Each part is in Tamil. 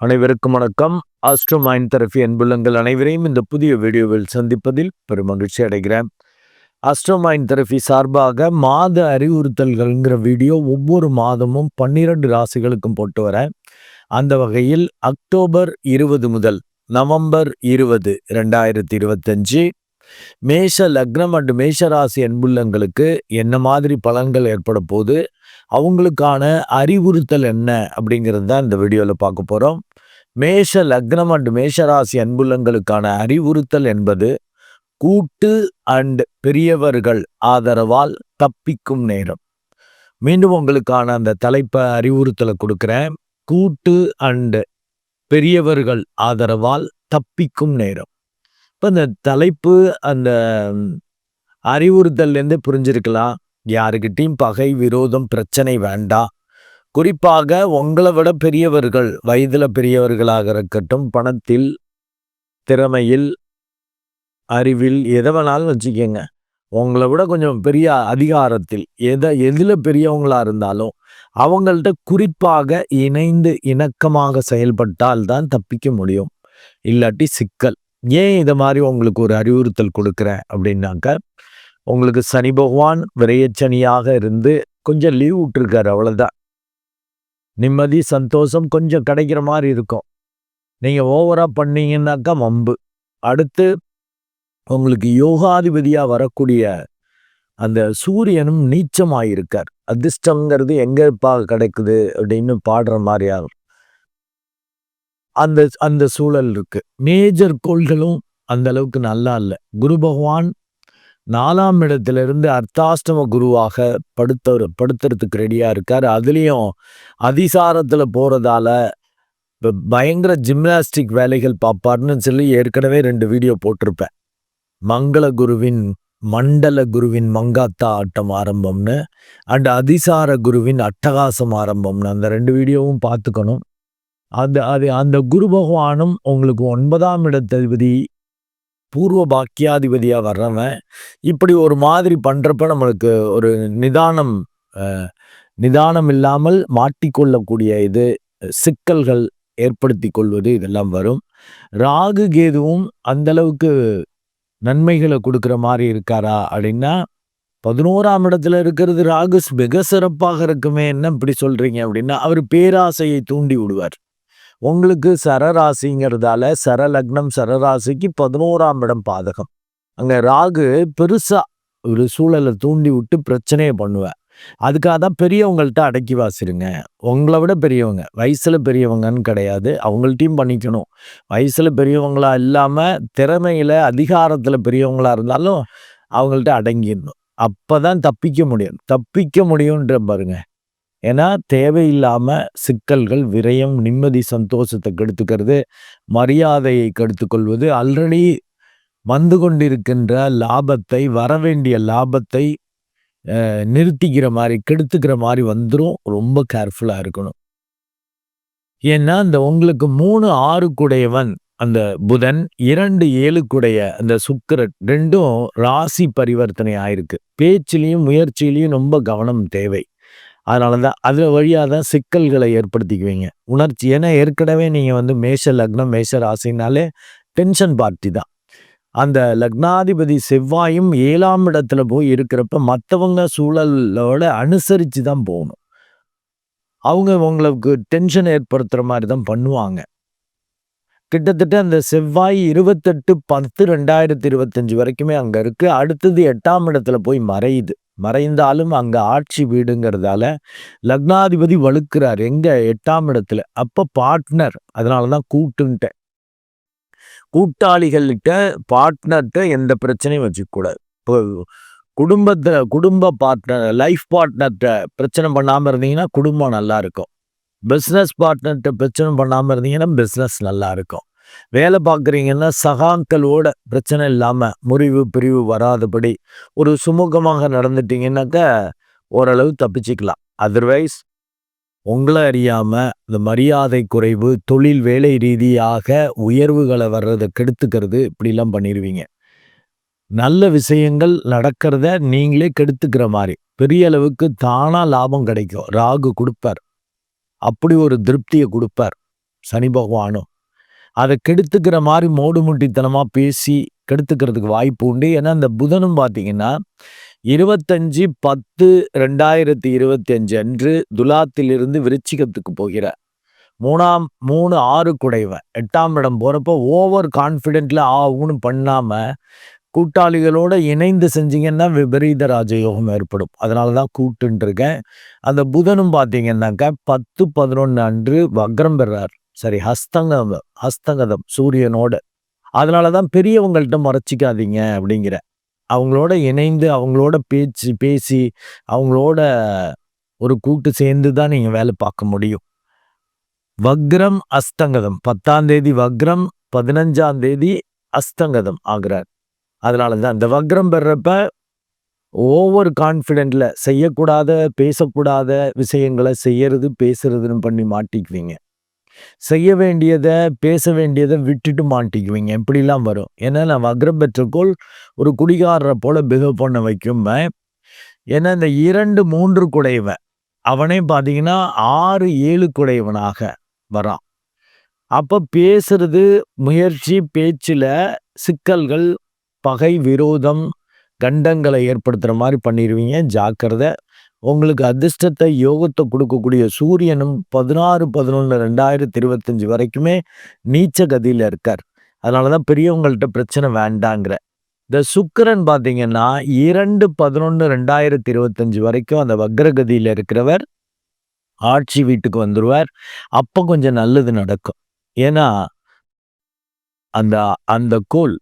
அனைவருக்கும் வணக்கம். ஆஸ்ட்ரோ மைண்ட் தெரபி அன்புள்ளங்கள் அனைவரையும் இந்த புதிய வீடியோவில் சந்திப்பதில் பெரும் மகிழ்ச்சி அடைகிறேன். ஆஸ்ட்ரோ மைண்ட் தெரபி சார்பாக மாத அறிவுறுத்தல்கள்ங்கிற வீடியோ ஒவ்வொரு மாதமும் பன்னிரண்டு ராசிகளுக்கும் போட்டு வரேன். அந்த வகையில் அக்டோபர் இருபது முதல் நவம்பர் இருபது ரெண்டாயிரத்தி இருபத்தஞ்சு மேஷ லக்னம் அண்டு மேஷ ராசி அன்புள்ளங்களுக்கு என்ன மாதிரி பலன்கள் ஏற்பட போது அவங்களுக்கான அறிவுறுத்தல் என்ன? அப்படிங்கிறது தான் இந்த வீடியோவில் பார்க்க போகிறோம் மேஷ லக்னம் அண்ட் மேஷராசி அன்புள்ளங்களுக்கான அறிவுறுத்தல் என்பது கூட்டு அண்ட் பெரியவர்கள் ஆதரவால் தப்பிக்கும் நேரம். மீண்டும் உங்களுக்கான அந்த தலைப்பை அறிவுறுத்தலை கொடுக்குறேன். கூட்டு அண்ட் பெரியவர்கள் ஆதரவால் தப்பிக்கும் நேரம். இப்போ இந்த தலைப்பு அந்த அறிவுறுத்தல்லேருந்து புரிஞ்சிருக்கலாம். யாருக்கிட்டையும் பகை விரோதம் பிரச்சனை வேண்டாம் குறிப்பாக உங்களை விட பெரியவர்கள் வயதில் பெரியவர்களாக இருக்கட்டும் பணத்தில் திறமையில் அறிவில் எதை வேணாலும் வச்சுக்கோங்க. உங்களை விட கொஞ்சம் பெரிய அதிகாரத்தில் எதை எதில் பெரியவங்களா இருந்தாலும் அவங்கள்ட்ட குறிப்பாக இணைந்து இணக்கமாக செயல்பட்டால் தான் தப்பிக்க முடியும். இல்லாட்டி சிக்கல். ஏன் இதை மாதிரி உங்களுக்கு ஒரு அறிவுறுத்தல் கொடுக்குறேன் அப்படின்னாக்க உங்களுக்கு சனி பகவான் விரையச்சனியாக இருந்து கொஞ்சம் லீவ் விட்டுருக்காரு அவ்வளோதான் நிம்மதி சந்தோஷம் கொஞ்சம் கிடைக்கிற மாதிரி இருக்கும். நீங்கள் ஓவராக பண்ணீங்கன்னாக்கா மம்பு அடுத்து உங்களுக்கு யோகாதிபதியாக வரக்கூடிய அந்த சூரியனும் நீச்சமாக இருக்கார் அதிர்ஷ்டங்கிறது எங்கேப்பா கிடைக்குது அப்படின்னு பாடுற மாதிரியாகும் அந்த அந்த சூழல் இருக்கு. மேஜர் கோள்களும் அந்த அளவுக்கு நல்லா இல்லை. குரு பகவான் நாலாம் இடத்திலிருந்து அர்த்தாஷ்டம குருவாக படுத்த படுத்துறதுக்கு ரெடியாக இருக்கார். அதுலேயும் அதிசாரத்தில் போகிறதால இப்போ பயங்கர ஜிம்னாஸ்டிக் வேலைகள் பார்ப்பார்னு சொல்லி ஏற்கனவே ரெண்டு வீடியோ போட்டிருப்பேன். மங்கள குருவின் மண்டல குருவின் மங்காத்தா ஆட்டம் ஆரம்பம்னு அண்ட் அதிசார குருவின் அட்டகாசம் ஆரம்பம்னு அந்த ரெண்டு வீடியோவும் பார்த்துக்கணும். அந்த அது அந்த குரு பகவானும் உங்களுக்கு ஒன்பதாம் இடத்ததிபதி பூர்வ பாக்கியாதிபதியாக வர்றவன். இப்படி ஒரு மாதிரி பண்ணுறப்ப நம்மளுக்கு ஒரு நிதானம் நிதானம் இல்லாமல் மாட்டிக்கொள்ளக்கூடிய இது சிக்கல்கள் ஏற்படுத்தி கொள்வது இதெல்லாம் வரும். ராகு கேதுவும் அந்த அளவுக்கு நன்மைகளை கொடுக்குற மாதிரி இருக்காரா அப்படின்னா பதினோராம் இடத்துல இருக்கிறது ராகு மிக சிறப்பாக இருக்குமே என்ன இப்படி சொல்கிறீங்க அப்படின்னா அவர் பேராசையை தூண்டி விடுவார். உங்களுக்கு சரராசிங்கிறதால சரலக்னம் சரராசிக்கு பதினோராம் இடம் பாதகம். அங்கே ராகு பெருசாக ஒரு சூழலை தூண்டி விட்டு பிரச்சனையை பண்ணுவேன் அதுக்காக தான் பெரியவங்கள்ட்ட அடக்கி வாசிருங்க. உங்களை விட பெரியவங்க. வயசில் பெரியவங்கன்னு கிடையாது. அவங்கள்ட்டையும் பண்ணிக்கணும். வயசில் பெரியவங்களா இல்லாமல் திறமையில் அதிகாரத்தில் பெரியவங்களா இருந்தாலும் அவங்கள்ட்ட அடங்கிடணும். அப்போ தான் தப்பிக்க முடியும். தப்பிக்க முடியுன்ற பாருங்கள் ஏன்னா தேவையில்லாமல் சிக்கல்கள் விரயம் நிம்மதி சந்தோஷத்தை கெடுத்துக்கிறது மரியாதையை கெடுத்துக்கொள்வது ஆல்ரெடி வந்து கொண்டிருக்கின்ற லாபத்தை வரவேண்டிய லாபத்தை நிறுத்திக்கிற மாதிரி கெடுத்துக்கிற மாதிரி வந்துடும் ரொம்ப கேர்ஃபுல்லாக இருக்கணும். ஏன்னா அந்த உங்களுக்கு மூணு ஆறு கூடையவன் அந்த புதன் இரண்டு ஏழுக்குடைய அந்த சுக்கரன் ரெண்டும் ராசி பரிவர்த்தனை ஆயிருக்கு. பேச்சிலையும் முயற்சியிலையும் ரொம்ப கவனம் தேவை. அதனால தான் அதில் வழியாக தான் சிக்கல்களை ஏற்படுத்திக்குவீங்க. உணர்ச்சி ஏன்னா ஏற்கனவே நீங்கள் வந்து மேஷ லக்னம் மேஷ ராசினாலே டென்ஷன் பார்ட்டி தான். அந்த லக்னாதிபதி செவ்வாயும் ஏழாம் இடத்துல போய் இருக்கிறப்ப மற்றவங்க சூழலோட அனுசரித்து தான் போகணும். அவங்க உங்களுக்கு டென்ஷன் ஏற்படுத்துகிற மாதிரி தான் பண்ணுவாங்க. கிட்டத்தட்ட அந்த செவ்வாய் இருபத்தெட்டு பத்து ரெண்டாயிரத்தி இருபத்தஞ்சு வரைக்குமே அங்கே இருக்குது அடுத்தது எட்டாம் இடத்துல போய் மறையுது. மறைந்தாலும் அங்கே ஆட்சி வீடுங்கிறதால லக்னாதிபதி வலுக்கிறார் எங்கே? எட்டாம் இடத்துல. அப்போ பார்ட்னர் அதனால தான் கூட்டுன்ட்டேன். கூட்டாளிகள்கிட்ட பார்ட்னர்கிட்ட எந்த பிரச்சனையும் வச்சுக்கூடாது இப்போ குடும்பத்தில் குடும்ப பார்ட்னர் லைஃப் பார்ட்னர்கிட்ட பிரச்சனை பண்ணாமல் இருந்தீங்கன்னா குடும்பம் நல்லா இருக்கும். பிஸ்னஸ் பார்ட்னர்கிட்ட பிரச்சனை பண்ணாமல் இருந்தீங்கன்னா பிஸ்னஸ் நல்லா இருக்கும். வேலை பார்க்குறீங்கன்னா சகாக்களோட பிரச்சனை இல்லாமல் முறிவு பிரிவு வராதபடி ஒரு சுமூகமாக நடந்துட்டீங்கன்னாக்க ஓரளவு தப்பிச்சுக்கலாம். அதர்வைஸ் உங்களை அறியாமல் இந்த மரியாதை குறைவு தொழில் வேலை ரீதியாக உயர்வுகளை வர்றதை கெடுத்துக்கிறது இப்படிலாம் பண்ணிடுவீங்க நல்ல விஷயங்கள் நடக்கிறத நீங்களே கெடுத்துக்கிற மாதிரி. பெரிய அளவுக்கு தானாக லாபம் கிடைக்கும். ராகு கொடுப்பார். அப்படி ஒரு திருப்தியை கொடுப்பார் சனி பகவானும் அதை கெடுத்துக்கிற மாதிரி மோடுமுட்டித்தனமாக பேசி கெடுத்துக்கிறதுக்கு வாய்ப்பு உண்டு. ஏன்னா அந்த புதனும் பார்த்தீங்கன்னா இருபத்தஞ்சு பத்து ரெண்டாயிரத்தி இருபத்தி அஞ்சு அன்று துலாத்திலிருந்து விருச்சிகத்துக்கு போகிறார். மூணாம் மூணு ஆறு குடைவன். எட்டாம் இடம் போகிறப்போ ஓவர் கான்ஃபிடென்ட்ல ஆகும்னு பண்ணாமல் கூட்டாளிகளோடு இணைந்து செஞ்சீங்கன்னா விபரீத ராஜயோகம் ஏற்படும். அதனால தான் கூட்டுன்ட்ருக்கேன் அந்த புதனும் பார்த்தீங்கன்னாக்கா பத்து பதினொன்று அன்று வக்ரம் பெறார். சரி ஹஸ்தங்கம் ஹஸ்தங்கதம் சூரியனோட. அதனால தான் பெரியவங்கள்ட்ட மறைச்சிக்காதீங்க அப்படிங்கிற. அவங்களோட இணைந்து அவங்களோட பேச்சு பேசி அவங்களோட ஒரு கூட்டு சேர்ந்து தான் நீங்கள் வேலை பார்க்க முடியும். வக்ரம் அஸ்தங்கதம். பத்தாம் தேதி வக்ரம் பதினஞ்சாம் தேதி அஸ்தங்கதம் ஆகிறார். அதனால தான் இந்த வக்ரம் பெறப்ப ஓவர் கான்ஃபிடென்ட்ல செய்யக்கூடாத பேசக்கூடாத விஷயங்களை செய்யறது பேசுறதுன்னு பண்ணி மாட்டிக்குவீங்க. செய்ய வேண்டியதை பேச வேண்டியதை விட்டுட்டு மாட்டிக்குவீங்க. இப்படிலாம் வரும். ஏன்னா நான் வக்ரம் பெற்றக்கோள் ஒரு குடிகாரரை போல பிஹேவ் பண்ண வைக்கும் ஏன்னா இந்த இரண்டு மூன்று குடைவன். அவனே பார்த்தீங்கன்னா ஆறு ஏழு குடையவனாக வரான். அப்போ பேசுறது முயற்சி பேச்சில் சிக்கல்கள் பகை விரோதம் கண்டங்களை ஏற்படுத்துகிற மாதிரி பண்ணிடுவீங்க ஜாக்கிரதை. உங்களுக்கு அதிர்ஷ்டத்தை யோகத்தை கொடுக்கக்கூடிய சூரியனும் பதினாறு பதினொன்று ரெண்டாயிரத்தி இருபத்தஞ்சி வரைக்குமே நீச்ச கதியில் இருக்கார். அதனால தான் பெரியவங்கள்ட்ட பிரச்சனை வேண்டாங்கிற. இந்த சுக்கரன் பார்த்தீங்கன்னா இரண்டு பதினொன்று ரெண்டாயிரத்தி இருபத்தஞ்சி வரைக்கும் அந்த வக்ரகதியில் இருக்கிறவர் ஆட்சி வீட்டுக்கு வந்துடுவார் அப்போ கொஞ்சம் நல்லது நடக்கும். ஏன்னா அந்த அந்த கோல்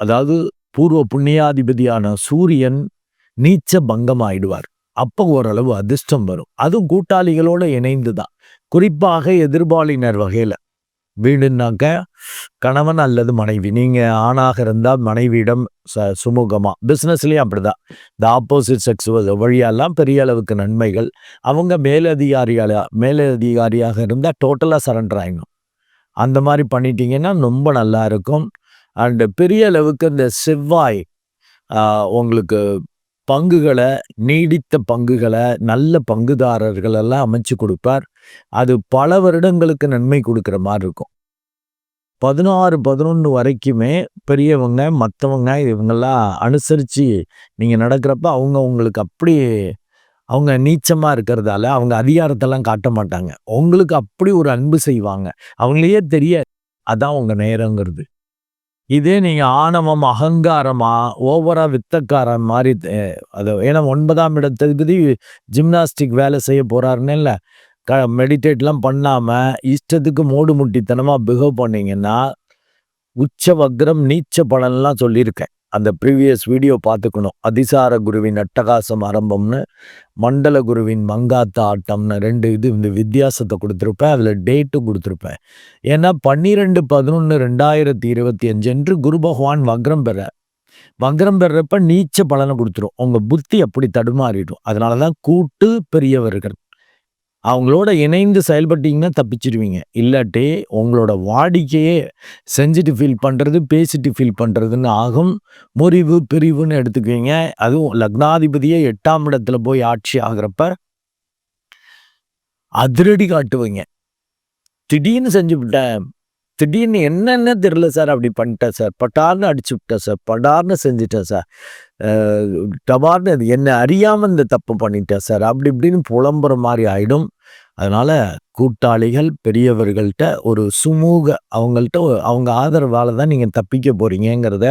அதாவது பூர்வ புண்ணியாதிபதியான சூரியன் நீச்ச பங்கம் ஆயிடுவார் அப்போ ஓரளவு அதிர்ஷ்டம் வரும். அதுவும் கூட்டாளிகளோடு இணைந்து தான் குறிப்பாக எதிர்பாலினர் வகையில். வீடுனாக்க கணவன் அல்லது மனைவி. நீங்கள் ஆணாக இருந்தால் மனைவியிடம் ச சுமூகமாக பிஸ்னஸ்லேயும் அப்படி தான் இந்த ஆப்போசிட் செக்ஸ் வழியெல்லாம் பெரிய அளவுக்கு நன்மைகள். அவங்க மேலதிகாரியால் மேலதிகாரியாக இருந்தால் டோட்டலாக சரண்டர் ஆகிடும் அந்த மாதிரி பண்ணிட்டீங்கன்னா ரொம்ப நல்லா இருக்கும். அண்டு பெரிய அளவுக்கு இந்த செவ்வாய் உங்களுக்கு பங்குகளை நீடித்த பங்குகளை நல்ல பங்குதாரர்களெல்லாம் அமைச்சு கொடுப்பார். அது பல வருடங்களுக்கு நன்மை கொடுக்குற மாதிரி இருக்கும். பதினாறு பதினொன்று வரைக்குமே பெரியவங்க மற்றவங்க இவங்கெல்லாம் அனுசரித்து நீங்கள் நடக்கிறப்ப அவங்க உங்களுக்கு அப்படி அவங்க நீச்சமாக இருக்கிறதால அவங்க அதிகாரத்தெல்லாம் காட்ட மாட்டாங்க. உங்களுக்கு அப்படி ஒரு அன்பு செய்வாங்க. அவங்களையே தெரிய அதான் உங்கள் நேரங்கிறது. இதே நீங்கள் ஆணவம் அகங்காரமாக ஓவரா வித்தக்காரன் மாதிரி அது ஏன்னா ஒன்பதாம் இடத்துக்கு ஜிம்னாஸ்டிக் வேலை செய்ய போகிறாருன்னு இல்லை. க மெடிடேட்லாம் பண்ணாமல் இஷ்டத்துக்கு மூடு முட்டித்தனமாக பிஹேவ் பண்ணிங்கன்னா உச்ச வக்ரம் நீச்ச பலன்லாம் சொல்லியிருக்கேன். அந்த ப்ரீவியஸ் வீடியோ பார்த்துக்கணும். அதிசார குருவின் அட்டகாசம் ஆரம்பம்னு மண்டல குருவின் மங்காத்த ஆட்டம்னு ரெண்டு இது இந்த வித்தியாசத்தை கொடுத்துருப்பேன். அதில் டேட்டும் கொடுத்துருப்பேன். ஏன்னா பன்னிரெண்டு பதினொன்று ரெண்டாயிரத்தி இருபத்தி அஞ்சு என்று குரு பகவான் வக்ரம் பெற வக்ரம் பெறப்ப நீச்ச பலனை கொடுத்துரும். உங்கள் புத்தி அப்படி தடுமாறிடும். அதனால தான் கூட்டு பெரியவர்கள் அவங்களோட இணைந்து செயல்பட்டீங்கன்னா தப்பிச்சிடுவீங்க இல்லாட்டி உங்களோட வாடிக்கையே செஞ்சுட்டு ஃபீல் பண்ணுறது பேசிட்டு ஃபீல் பண்ணுறதுன்னு ஆகும். முறிவு பிரிவுன்னு எடுத்துக்குவீங்க. அதுவும் லக்னாதிபதியே எட்டாம் இடத்துல போய் ஆட்சி ஆகிறப்ப அதிரடி காட்டுவீங்க. திடீர்னு செஞ்சு விட்டேன் திடீர்னு என்னென்ன தெரில சார் அப்படி பண்ணிட்டேன் சார் பட்டார்னு அடிச்சு விட்டேன் சார் படார்னு செஞ்சுட்டேன் சார் டபார்னு அது என்ன அறியாமல் இந்த தப்பு பண்ணிட்டேன் சார். அப்படி இப்படின்னு புலம்புற மாதிரி ஆகிடும் அதனால் கூட்டாளிகள் பெரியவர்கள்ட்ட ஒரு சுமூக அவங்கள்ட்ட அவங்க ஆதரவால் தான் நீங்கள் தப்பிக்க போகிறீங்கிறத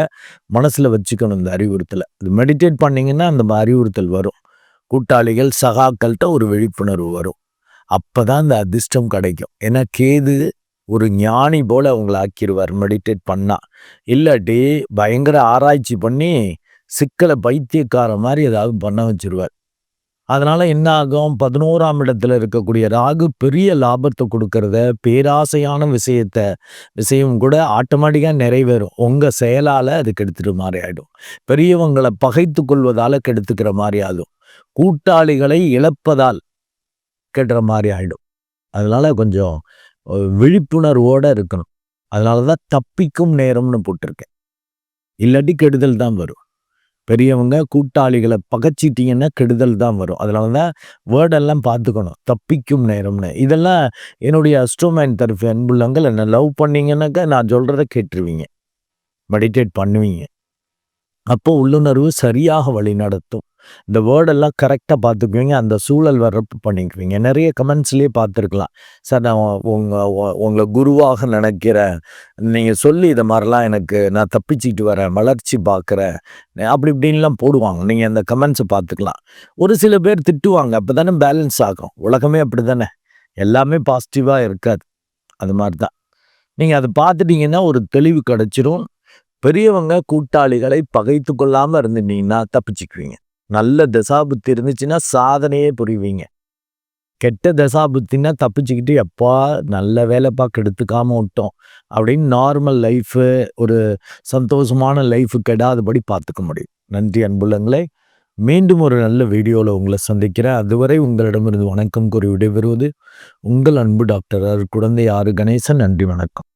மனசில் வச்சுக்கணும் இந்த அறிவுறுத்தலை. இது மெடிடேட் பண்ணிங்கன்னா அந்த அறிவுறுத்தல் வரும். கூட்டாளிகள் சகாக்கள்கிட்ட ஒரு விழிப்புணர்வு வரும். அப்போ தான் இந்த அதிர்ஷ்டம் கிடைக்கும். ஏன்னா கேது ஒரு ஞானி போல் அவங்கள ஆக்கிடுவார் மெடிடேட் பண்ணால் இல்லாட்டி பயங்கர ஆராய்ச்சி பண்ணி சிக்கலை பைத்தியக்கார மாதிரி ஏதாவது பண்ண வச்சிருவார். அதனால் என்ன ஆகும் பதினோராம் இடத்துல இருக்கக்கூடிய ராகு பெரிய லாபத்தை கொடுக்கறத பேராசையான விஷயத்த விஷயம் கூட ஆட்டோமேட்டிக்காக நிறைவேறும். உங்கள் செயலால் அது கெடுத்துட்டு மாதிரி ஆகிடும் பெரியவங்களை பகைத்து கொள்வதால் கெடுத்துக்கிற மாதிரி ஆகும். கூட்டாளிகளை இழப்பதால் கெடுற மாதிரி ஆகிடும் அதனால் கொஞ்சம் விழிப்புணர்வோடு இருக்கணும். அதனால தான் தப்பிக்கும் நேரம்னு போட்டிருக்கேன். இல்லாட்டி கெடுதல் தான் வரும். பெரியவங்க கூட்டாளிகளை பகைச்சிட்டிங்கன்னா கெடுதல் தான் வரும். அதனால தான் வேர்டெல்லாம் பார்த்துக்கணும். தப்பிக்கும் நேரம்னு. இதெல்லாம் என்னுடைய அஸ்ட்ரோமேன் தரப்பு அன்புள்ளங்கள் என்ன லவ் பண்ணீங்கன்னாக்கா நான் சொல்கிறத கேட்டுருவீங்க. மெடிடேட் பண்ணுவீங்க. அப்போ உள்ளுணர்வு சரியாக வழி நடத்தும். இந்த வேர்டெல்லாம் கரெக்டாக பார்த்துக்குவீங்க அந்த சூழல் வர்றப்ப பண்ணிக்குவீங்க. நிறைய கமெண்ட்ஸ்லேயே பார்த்துருக்கலாம். சார் நான் உங்கள் உங்களை குருவாக நினைக்கிறேன். நீங்கள் சொல்லி இதை மாதிரிலாம் எனக்கு நான் தப்பிச்சிக்கிட்டு வரேன். வளர்ச்சி பார்க்குறேன். அப்படி இப்படின்லாம் போடுவாங்க. நீங்கள் அந்த கமெண்ட்ஸை பார்த்துக்கலாம். ஒரு சில பேர் திட்டுவாங்க. அப்போ தானே பேலன்ஸ் ஆகும். உலகமே அப்படி தானே. எல்லாமே பாசிட்டிவாக இருக்காது. அது மாதிரி தான். நீங்கள் அதை பார்த்துட்டிங்கன்னா ஒரு தெளிவு கிடச்சிரும். பெரியவங்க கூட்டாளிகளை பகைத்து கொள்ளாமல் இருந்துட்டீங்கன்னா தப்பிச்சுக்குவீங்க. நல்ல தசாபுத்தி இருந்துச்சுன்னா சாதனையே புரிவீங்க. கெட்ட தசாபுத்தின்னா தப்பிச்சுக்கிட்டு எப்பா நல்ல வேலை பார்க்க எடுத்துக்காம விட்டோம். அப்படின்னு நார்மல் லைஃபு ஒரு சந்தோஷமான லைஃபு கெடாதபடி பார்த்துக்க முடியும். நன்றி அன்புள்ளங்களே. மீண்டும் ஒரு நல்ல வீடியோவில் உங்களை சந்திக்கிறேன். அதுவரை உங்களிடமிருந்து வணக்கம் கூறி விடைபெறுவது உங்கள் அன்பு டாக்டர் குழந்தை ஆறு கணேசன். நன்றி வணக்கம்.